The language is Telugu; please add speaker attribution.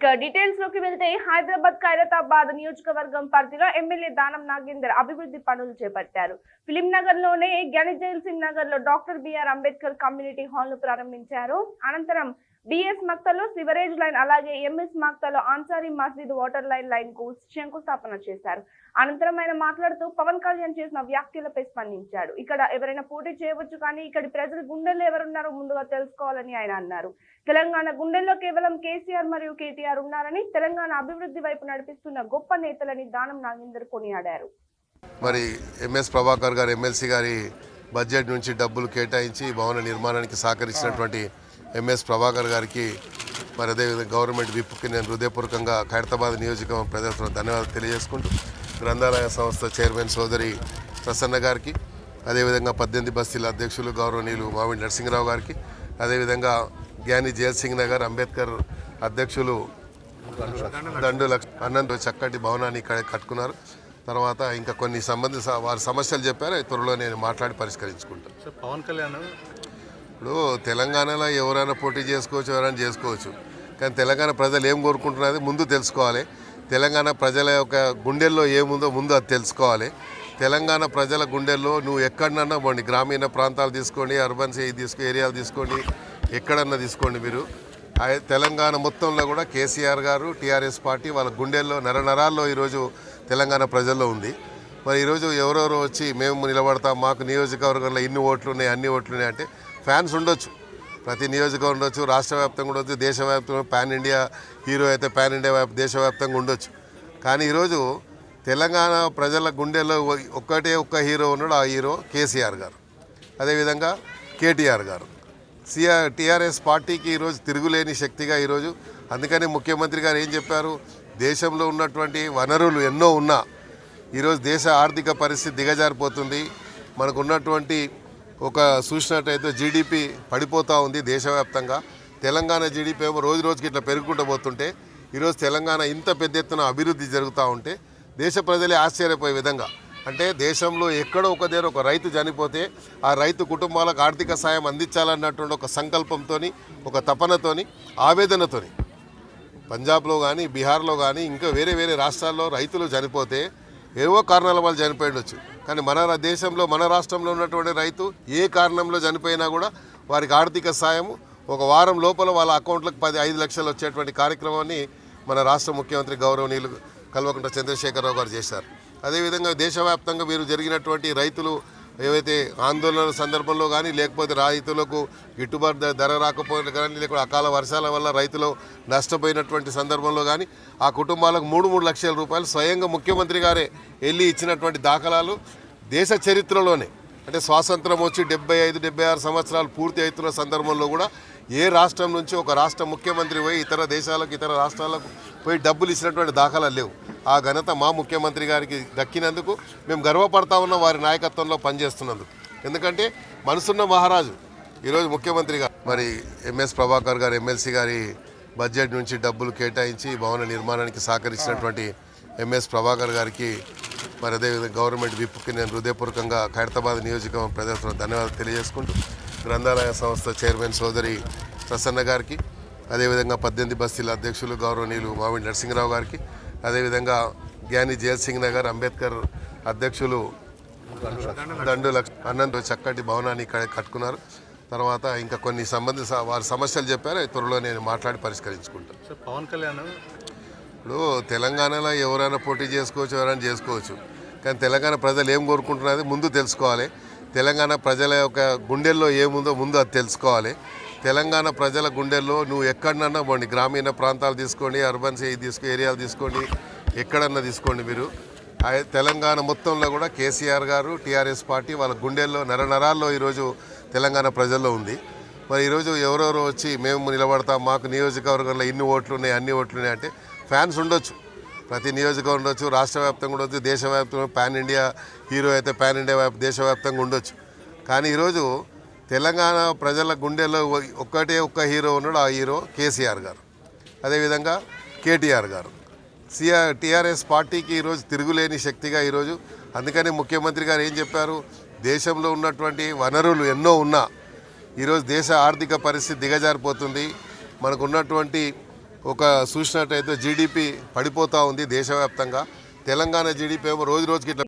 Speaker 1: ఇక డీటెయిల్స్లోకి వెళ్తే హైదరాబాద్ ఖైరతాబాద్ నియోజకవర్గం పరిధిలో ఎమ్మెల్యే దానం నాగేందర్ అభివృద్ధి పనులు చేపట్టారు. ఫిలిం నగర్లోనే జ్ఞానిజైల్ సింగ్ నగర్లో డాక్టర్ బిఆర్ అంబేద్కర్ కమ్యూనిటీ హాల్ను ప్రారంభించారు. అనంతరం బిఎస్ మక్తలో సివరేజ్ లైన్ అలాగే ఎంఎస్ మక్తలో ఆన్సారీ మస్జిద్ వాటర్ లైన్ లైన్కు శంకుస్థాపన చేశారు. అనంతరం ఆయన మాట్లాడుతూ పవన్ కళ్యాణ్ చేసిన వ్యాఖ్యలపై స్పందించాడు. ఇక్కడ ఎవరైనా పోటీ చేయవచ్చు కానీ ఇక్కడి ప్రజలు గుండెల్లో ఎవరున్నారో ముందుగా తెలుసుకోవాలని ఆయన అన్నారు. తెలంగాణ గుండెల్లో కేవలం కేసీఆర్ మరియు కేటీఆర్ ఉన్నారని తెలంగాణ అభివృద్ధి వైపు నడిపిస్తున్న గొప్ప నేతలని దానం నాగేందర్ కొనియాడారు.
Speaker 2: మరి ఎంఎస్ ప్రభాకర్ గారు ఎమ్మెల్సీ గారి బడ్జెట్ నుంచి డబ్బులు కేటాయించి భవన నిర్మాణానికి సహకరించినటువంటి ఎంఎస్ ప్రభాకర్ గారికి మరి అదేవిధంగా గవర్నమెంట్ విప్కి నేను హృదయపూర్వకంగా ఖైరతాబాద్ నియోజకవర్గం ప్రజలతో ధన్యవాదాలు తెలియజేసుకుంటూ గ్రంథాలయ సంస్థ చైర్మన్ సోదరి ప్రసన్న గారికి అదేవిధంగా పద్దెనిమిది బస్తీల అధ్యక్షులు గౌరవనీయులు మామిడి నరసింహరావు గారికి అదేవిధంగా జ్ఞాని జయసింగ్ సింగ్ నగర్ అంబేద్కర్ అధ్యక్షులు దండు లక్ష అన్నంతో చక్కటి భవనాన్ని ఇక్కడ కట్టుకున్నారు. తర్వాత ఇంకా కొన్ని సంబంధిత వారి సమస్యలు చెప్పారు. త్వరలో నేను మాట్లాడి పరిష్కరించుకుంటాను
Speaker 3: పవన్ కళ్యాణ్
Speaker 2: ఇప్పుడు తెలంగాణలో ఎవరైనా పోటీ చేసుకోవచ్చు ఎవరైనా చేసుకోవచ్చు. కానీ తెలంగాణ ప్రజలు ఏం కోరుకుంటున్నది ముందు తెలుసుకోవాలి. తెలంగాణ ప్రజల యొక్క గుండెల్లో ఏముందో ముందు అది తెలుసుకోవాలి. తెలంగాణ ప్రజల గుండెల్లో నువ్వు ఎక్కడన్నా పోండి. గ్రామీణ ప్రాంతాలు తీసుకోండి అర్బన్స్ ఇది తీసుకో ఏరియాలు తీసుకోండి ఎక్కడన్నా తీసుకోండి మీరు. తెలంగాణ మొత్తంలో కూడా కేసీఆర్ గారు టీఆర్ఎస్ పార్టీ వాళ్ళ గుండెల్లో నరనరాల్లో ఈరోజు తెలంగాణ ప్రజల్లో ఉంది. మరి ఈరోజు ఎవరెవరో వచ్చి మేము నిలబడతాం మాకు నియోజకవర్గంలో ఇన్ని ఓట్లు ఉన్నాయి అన్ని ఓట్లు ఉన్నాయి అంటే ఫ్యాన్స్ ఉండొచ్చు. ప్రతి నియోజకవర్గం ఉండొచ్చు రాష్ట్ర వ్యాప్తంగా ఉండొచ్చు దేశవ్యాప్తంగా పాన్ ఇండియా హీరో అయితే పాన్ ఇండియా వ్యాప్ దేశవ్యాప్తంగా ఉండొచ్చు. కానీ ఈరోజు తెలంగాణ ప్రజల గుండెల్లో ఒక్కటే ఒక్క హీరో ఉన్నాడు ఆ హీరో కేసీఆర్ గారు. అదేవిధంగా కేటీఆర్ గారు. సిఆర్ టీఆర్ఎస్ పార్టీకి ఈరోజు తిరుగులేని శక్తిగా ఈరోజు అందుకని ముఖ్యమంత్రి గారు ఏం చెప్పారు? దేశంలో ఉన్నటువంటి వనరులు ఎన్నో ఉన్నా ఈరోజు దేశ ఆర్థిక పరిస్థితి దిగజారిపోతుంది. మనకున్నటువంటి ఒక చూసినట్టయితే జీడిపి పడిపోతూ ఉంది దేశవ్యాప్తంగా. తెలంగాణ జీడిపి ఏమో రోజు రోజుకి ఇట్లా పెరుగుకుంటూ పోతుంటే ఈరోజు తెలంగాణ ఇంత పెద్ద ఎత్తున అభివృద్ధి జరుగుతూ ఉంటే దేశ ప్రజలే ఆశ్చర్యపోయే విధంగా. అంటే దేశంలో ఎక్కడో ఒక దగ్గర ఒక రైతు చనిపోతే ఆ రైతు కుటుంబాలకు ఆర్థిక సాయం అందించాలన్నటువంటి ఒక సంకల్పంతోని ఒక తపనతోని ఆవేదనతోని పంజాబ్లో కానీ బీహార్లో కానీ ఇంకా వేరే వేరే రాష్ట్రాల్లో రైతులు చనిపోతే ఏవో కారణాల వల్ల చనిపోయి ఉండొచ్చు కానీ మన దేశంలో మన రాష్ట్రంలో ఉన్నటువంటి రైతు ఏ కారణంలో చనిపోయినా కూడా వారికి ఆర్థిక సాయము ఒక వారం లోపల వాళ్ళ అకౌంట్లకు పది ఐదు లక్షలు వచ్చేటువంటి కార్యక్రమాన్ని మన రాష్ట్ర ముఖ్యమంత్రి గౌరవనీయులు కల్వకుంట్ల చంద్రశేఖరరావు గారు చేశారు. అదేవిధంగా దేశవ్యాప్తంగా వీరు జరిగినటువంటి రైతులు ఏవైతే ఆందోళన సందర్భంలో కానీ లేకపోతే రైతులకు గిట్టుబాటు ధర రాకపోయినా కానీ లేకపోతే అకాల వర్షాల వల్ల రైతులు నష్టపోయినటువంటి సందర్భంలో కానీ ఆ కుటుంబాలకు మూడు మూడు లక్షల రూపాయలు స్వయంగా ముఖ్యమంత్రి గారే వెళ్ళి ఇచ్చినటువంటి దాఖలాలు దేశ చరిత్రలోనే. అంటే స్వాతంత్రం వచ్చి డెబ్బై ఐదు డెబ్బై ఆరు సంవత్సరాలు పూర్తి అవుతున్న సందర్భంలో కూడా ఏ రాష్ట్రం నుంచి ఒక రాష్ట్ర ముఖ్యమంత్రి పోయి ఇతర దేశాలకు ఇతర రాష్ట్రాలకు పోయి డబ్బులు ఇచ్చినటువంటి దాఖలాలు లేవు. ఆ ఘనత మా ముఖ్యమంత్రి గారికి దక్కినందుకు మేము గర్వపడతా ఉన్న వారి నాయకత్వంలో పనిచేస్తున్నందుకు. ఎందుకంటే మనసున్న మహారాజు ఈరోజు ముఖ్యమంత్రి గారు మరి ఎంఎస్ ప్రభాకర్ గారు ఎమ్మెల్సీ గారి బడ్జెట్ నుంచి డబ్బులు కేటాయించి భవన నిర్మాణానికి సహకరించినటువంటి ఎంఎస్ ప్రభాకర్ గారికి మరి అదేవిధంగా గవర్నమెంట్ విప్కి నేను హృదయపూర్వకంగా ఖైరతాబాద్ నియోజకవర్గం ప్రజలతో ధన్యవాదాలు తెలియజేసుకుంటూ గ్రంథాలయ సంస్థ చైర్మన్ సోదరి ప్రసన్న గారికి అదేవిధంగా పద్దెనిమిది బస్తీల అధ్యక్షులు గౌరవనీయులు మామిడి నరసింహరావు గారికి అదేవిధంగా జ్ఞాని జయల్ సింగ్ నగర్ అంబేద్కర్ అధ్యక్షులు దండు లక్ష అన్నంత చక్కటి భవనాన్ని ఇక్కడ కట్టుకున్నారు. తర్వాత ఇంకా కొన్ని సంబంధిత వారి సమస్యలు చెప్పారు. త్వరలో నేను మాట్లాడి పరిష్కరించుకుంటాను
Speaker 3: పవన్ కళ్యాణ్
Speaker 2: ఇప్పుడు తెలంగాణలో ఎవరైనా పోటీ చేసుకోవచ్చు ఎవరైనా చేసుకోవచ్చు. కానీ తెలంగాణ ప్రజలు ఏం కోరుకుంటున్నది ముందు తెలుసుకోవాలి. తెలంగాణ ప్రజల యొక్క గుండెల్లో ఏముందో ముందు అది తెలుసుకోవాలి. తెలంగాణ ప్రజల గుండెల్లో నువ్వు ఎక్కడన్నా పోండి. గ్రామీణ ప్రాంతాలు తీసుకోండి అర్బన్ తీసుకో ఏరియాలు తీసుకోండి ఎక్కడన్నా తీసుకోండి మీరు. తెలంగాణ మొత్తంలో కూడా కేసీఆర్ గారు టీఆర్ఎస్ పార్టీ వాళ్ళ గుండెల్లో నరనరాల్లో ఈరోజు తెలంగాణ ప్రజల్లో ఉంది. మరి ఈరోజు ఎవరెవరో వచ్చి మేము నిలబడతాం మాకు నియోజకవర్గంలో ఇన్ని ఓట్లు ఉన్నాయి అన్ని ఓట్లు ఉన్నాయి అంటే ఫ్యాన్స్ ఉండొచ్చు. ప్రతి నియోజకవర్గం ఉండొచ్చు రాష్ట్ర వ్యాప్తంగా ఉండొచ్చు దేశవ్యాప్తంగా పాన్ ఇండియా హీరో అయితే పాన్ ఇండియా వ్యాప్ దేశవ్యాప్తంగా ఉండొచ్చు. కానీ ఈరోజు తెలంగాణ ప్రజల గుండెల్లో ఒక్కటే ఒక్క హీరో ఉన్నాడు ఆ హీరో కేసీఆర్ గారు. అదేవిధంగా కేటీఆర్ గారు. సిఆర్ టీఆర్ఎస్ పార్టీకి ఈరోజు తిరుగులేని శక్తిగా ఈరోజు అందుకని ముఖ్యమంత్రి గారు ఏం చెప్పారు? దేశంలో ఉన్నటువంటి వనరులు ఎన్నో ఉన్నా ఈరోజు దేశ ఆర్థిక పరిస్థితి దిగజారిపోతుంది. మనకు ఉన్నటువంటి ఒక చూసినట్టయితే జీడిపి పడిపోతూ ఉంది దేశవ్యాప్తంగా. తెలంగాణ జీడిపి ఏమో రోజు రోజుకి ఇట్లా